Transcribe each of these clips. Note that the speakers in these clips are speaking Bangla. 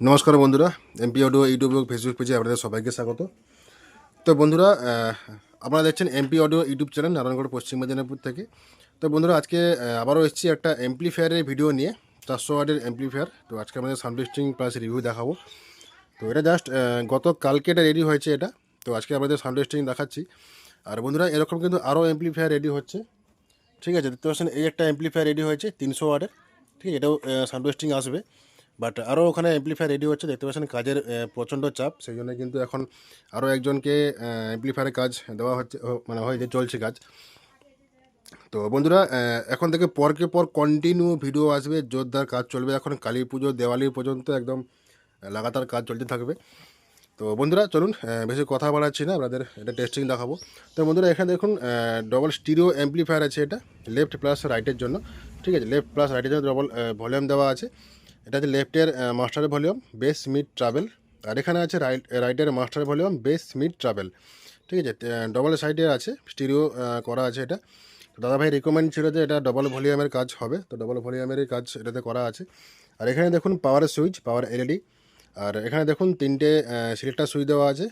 নমস্কার বন্ধুরা এমপি অডিও ইউটিউব এবং ফেসবুক পেজে আপনাদের সবাইকে স্বাগত। তো বন্ধুরা আপনারা দেখছেন MP audio YouTube channel Narayangarh, Paschim Medinipur থেকে। তো বন্ধুরা, আজকে আবারও এসেছি একটা এমপ্লিফায়ারের ভিডিও নিয়ে, চারশো ওয়ার্ডের এমপ্লিফায়ার তো আজকে আমাদের সাউন্ড টেস্টিং প্লাস রিভিউ দেখাবো। তো এটা জাস্ট গত কালকে এটা রেডি হয়েছে এটা। তো আজকে আমাদের সাউন্ড টেস্টিং দেখাচ্ছি। আর বন্ধুরা, এরকম কিন্তু আরও এমপ্লিফায়ার রেডি হচ্ছে। ঠিক আছে, দেখতে পাচ্ছেন, এই একটা এমপ্লিফায়ার রেডি হয়েছে তিনশো ওয়ার্ডের। ঠিক আছে, এটাও সাউন্ড টেস্টিং আসবে। বাট আরও ওখানে এমপ্লিফায়ার রেডি হচ্ছে, দেখতে পাচ্ছেন কাজের প্রচণ্ড চাপ। সেই জন্য কিন্তু এখন আরও একজনকে এমপ্লিফায়ারের কাজ দেওয়া হচ্ছে মানে মানে হয়েছে চলছে কাজ। তো বন্ধুরা এখন থেকে পরকে পর কন্টিনিউ ভিডিও আসবে, জোরদার কাজ চলবে। এখন কালী পুজো, দেওয়ালি পর্যন্ত একদম লাগাতার কাজ চলতে থাকবে। তো বন্ধুরা, চলুন বেশি কথা বাড়াচ্ছি না, আপনাদের এটা টেস্টিং দেখাবো। তো বন্ধুরা, এখানে দেখুন ডবল স্টিরিও অ্যাম্পলিফায়ার আছে এটা লেফট প্লাস রাইটের জন্য। ঠিক আছে লেফট প্লাস রাইটের জন্য ডবল ভলিউম দেওয়া আছে। এটা আছে লেফটের master volume bass mid treble আর এখানে আছে রাইট রাইটের master volume bass mid treble ঠিক আছে ডবল সাইডে আছে স্টিরিও করা আছে এটা। তো দাদাভাই রিকমেন্ড ছিল যে এটা ডবল ভলিউমের কাজ হবে। তো ডবল ভলিউমেরই কাজ এটাতে করা আছে। আর এখানে দেখুন পাওয়ার সুইচ পাওয়ার এলইডি আর এখানে দেখুন তিনটে সিলেক্টার সুইচ দেওয়া আছে।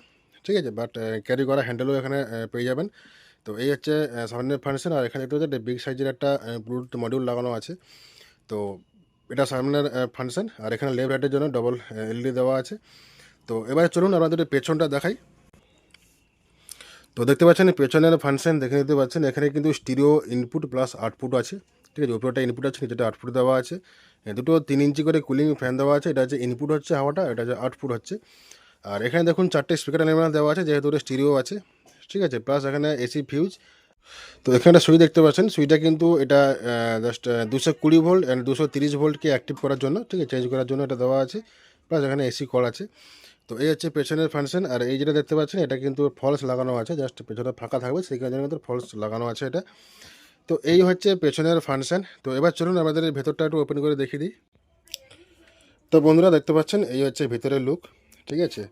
ঠিক আছে বাট ক্যারি করা হ্যান্ডেলও এখানে পেয়ে যাবেন। তো এই হচ্ছে সামনের ফাংশন আর এখানে একটু হচ্ছে বিগ সাইজের একটা ব্লুটুথ মডিউল লাগানো আছে। তো এটা সামনের ফাংশন আর এখানে লেফট রাইটের জন্য ডবল এলইডি দেওয়া আছে। তো এবারে চলুন আপনাদের পেছনটা দেখাই। তো দেখতে পাচ্ছেন পেছনের ফাংশন দেখে নিতে পাচ্ছেন, এখানে কিন্তু স্টিরিও ইনপুট প্লাস আউটপুট আছে। ঠিক আছে উপরে একটা ইনপুট আছে যেটা আউটপুট দেওয়া আছে। দুটো তিন ইঞ্চি করে কুলিং ফ্যান দেওয়া আছে, এটা হচ্ছে ইনপুট হচ্ছে হাওয়াটা, এটা হচ্ছে আউটপুট হচ্ছে। আর এখানে দেখুন চারটে স্পিকার এলিমেন্ট দেওয়া আছে, যেহেতু এটা স্টিরিও আছে। ঠিক আছে প্লাস এখানে এসি ফিউজ তো এখানে একটা সুইচ দেখতে পাচ্ছেন সুইচটা কিন্তু এটা জাস্ট দুশো কুড়ি ভোল্ট অ্যান্ড দুশো তিরিশ ভোল্টকে অ্যাক্টিভ করার জন্য, ঠিক আছে চেঞ্জ করার জন্য এটা দেওয়া আছে প্লাস এখানে এসি কল আছে। তো এই হচ্ছে পেছনের ফাংশন আর এই যেটা দেখতে পাচ্ছেন, এটা কিন্তু ফলস লাগানো আছে জাস্ট পেছনে ফাঁকা থাকবে, সেই কারণে কিন্তু ফলস লাগানো আছে এটা। তো এই হচ্ছে পেছনের ফাংশন তো এবার চলুন আমাদের ভেতরটা একটু ওপেন করে দেখিয়ে দিই। তো বন্ধুরা দেখতে পাচ্ছেন, এই হচ্ছে ভিতরের লুক ঠিক আছে।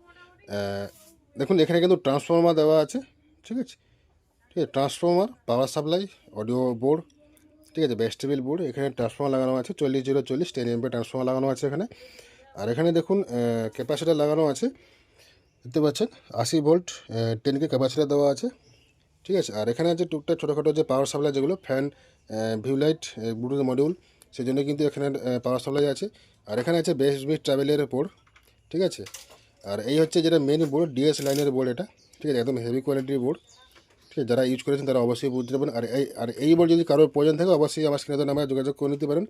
দেখুন, এখানে কিন্তু ট্রান্সফর্মার দেওয়া আছে, ঠিক আছে। ঠিক আছে transformer power supply audio board ঠিক আছে ভেস্টেবিল বোর্ড এখানে ট্রান্সফর্মার লাগানো আছে, চল্লিশ জিরো চল্লিশ টেন এমপি ট্রান্সফর্মার লাগানো আছে এখানে। আর এখানে দেখুন ক্যাপাসিটার লাগানো আছে, দেখতে পাচ্ছেন, আশি ভোল্ট টেন কে ক্যাপাসিটার দেওয়া আছে, ঠিক আছে। আর এখানে আছে টুকটাক ছোটোখাটো যে পাওয়ার সাপ্লাই যেগুলো fan view light Bluetooth module সেই জন্য কিন্তু এখানে পাওয়ার সাপ্লাই আছে। আর এখানে আছে বেস বিট ট্রাভেলের বোর্ড ঠিক আছে। আর এই হচ্ছে যেটা মেন বোর্ড ডিএস লাইনের বোর্ড এটা, ঠিক আছে, একদম হেভি কোয়ালিটির বোর্ড ঠিক আছে, যারা ইউজ করেছেন তারা অবশ্যই বুঝতে পারবেন। আর এই আর এই বোর্ড যদি কারোর প্রয়োজন থাকে, অবশ্যই আমার স্ক্রিনে নাম্বারে যোগাযোগ করে নিতে পারেন।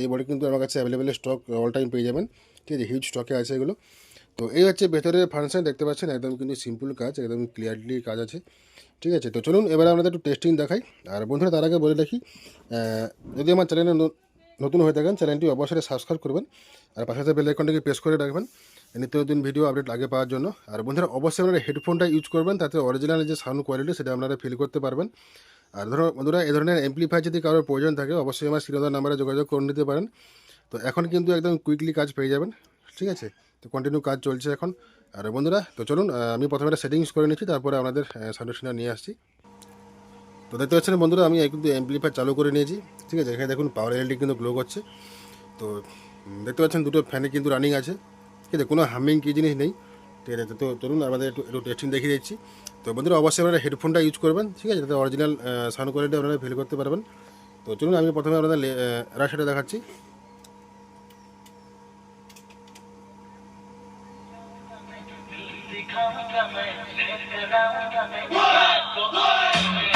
এই বোর্ড কিন্তু আমার কাছে অ্যাভেলেবেল স্টক অল টাইম পেয়ে যাবেন। ঠিক আছে হিউজ স্টকে আছে এগুলো। তো এই হচ্ছে ভেতরের ফাংশন দেখতে পাচ্ছেন, একদম কিন্তু সিম্পল কাজ, একদম ক্লিয়ারলি কাজ আছে। ঠিক আছে, তো চলুন, এবারে আপনাদের একটু টেস্টিং দেখাই। আর বন্ধুরা, তার আগে বলে রাখি যদি আমার চ্যানেলে নতুন হয়ে থাকেন চ্যানেলটি অবশ্যই সাবস্ক্রাইব করবেন। আর পাশে বেল আইকনটাকে প্রেস করে রাখবেন। নিত্য নতুন ভিডিও আপডেট আগে পাওয়ার জন্য। আর বন্ধুরা, অবশ্যই আপনারা হেডফোনটা ইউজ করবেন, তাতে অরিজিনাল যে সাউন্ড কোয়ালিটি সেটা আপনারা ফিল করতে পারবেন। আর ধরো, বন্ধুরা এ ধরনের এমপ্লিফায়ার যদি কারোর প্রয়োজন থাকে, অবশ্যই আমার সিরিয়াল নাম্বারে যোগাযোগ করে নিতে পারেন। তো এখন কিন্তু একদম কুইকলি কাজ পেয়ে যাবেন, ঠিক আছে? তো কন্টিনিউ কাজ চলছে এখন। আর বন্ধুরা, তো চলুন আমি প্রথমে একটা সেটিংস করে নিচ্ছি, তারপরে আপনাদের সাজেশনটা নিয়ে আসছি। তো দেখতে পাচ্ছেন বন্ধুরা, আমি কিন্তু অ্যাম্পলিফায়ার চালু করে নিয়েছি, ঠিক আছে? এখানে দেখুন পাওয়ার এলডি কিন্তু গ্লো করছে। তো দেখতে পাচ্ছেন দুটো ফ্যানে কিন্তু রানিং আছে। ঠিক আছে কোনো হামিং কি জিনিস নেই। ঠিক আছে, তো চলুন আমাদের একটু একটু টেস্টিং দেখিয়ে দিচ্ছি। তো বন্ধুরা, অবশ্যই আপনারা হেডফোনটা ইউজ করবেন, ঠিক আছে? যাতে অরিজিনাল সাউন্ড কোয়ালিটি আপনারা ফিল করতে পারবেন। তো চলুন, আমি প্রথমে আপনাদের রাশাটা দেখাচ্ছি। তো চলুন এবারে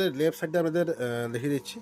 আমাদের লেফট সাইডে আমাদের দেখিয়ে দিচ্ছি।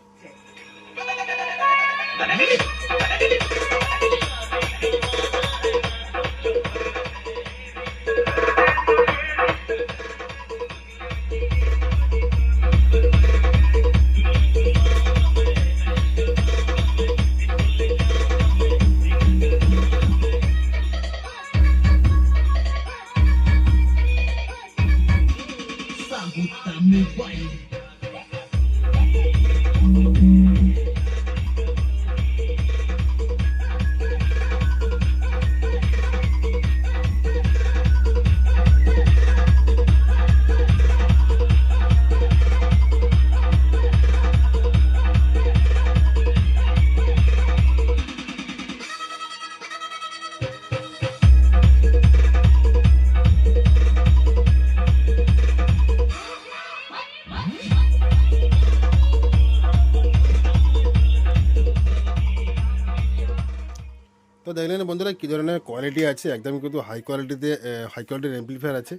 তো দেখলেন বন্ধুরা কী ধরনের কোয়ালিটি আছে, একদম কিন্তু হাই কোয়ালিটিতে হাই কোয়ালিটির অ্যাম্পলিফায়ার আছে।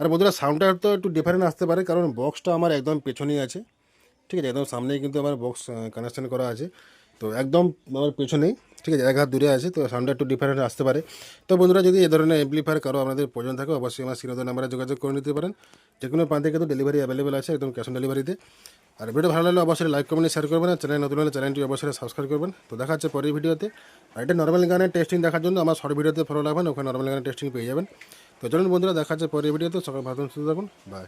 আর বন্ধুরা সাউন্ডটা তো একটু ডিফারেন্ট আসতে পারে, কারণ বক্সটা আমার একদম পেছনেই আছে। ঠিক আছে, একদম সামনেই কিন্তু আমার বক্স কানেকশন করা আছে। তো একদম আমার পেছনেই, ঠিক আছে, এক হাত দূরে আছে, তো সাউন্ডটা একটু ডিফারেন্ট আসতে পারে। তো বন্ধুরা যদি এ ধরনের অ্যাম্পলিফায়ার কারও আপনাদের প্রয়োজন থাকে, অবশ্যই আমার সিরোদ নাম্বারে যোগাযোগ করে নিতে পারেন। যে কোনো প্রান্তে কিন্তু ডেলিভারি অ্যাভেলেবেল আছে, একদম ক্যাশ অন ডেলিভারিতে আর ভিডিও ভালো লাগলে অবশ্যই লাইক কমেন্ট শেয়ার করবেন চ্যানেল নতুন হলে চ্যানেলটি অবশ্যই সাবস্ক্রাইব করবেন। তো দেখা হচ্ছে পরের ভিডিওতে। আর এটা নর্মাল গানের টেস্টিং দেখার জন্য আমার শর্ট ভিডিওতে ফলো রাখবেন ওখানে নর্মাল গানের টেস্টিং পেয়ে যাবেন। তো চলুন বন্ধুরা, দেখা হচ্ছে পরের ভিডিওতে। সকাল ভালো সুস্থ থাকুন। বাই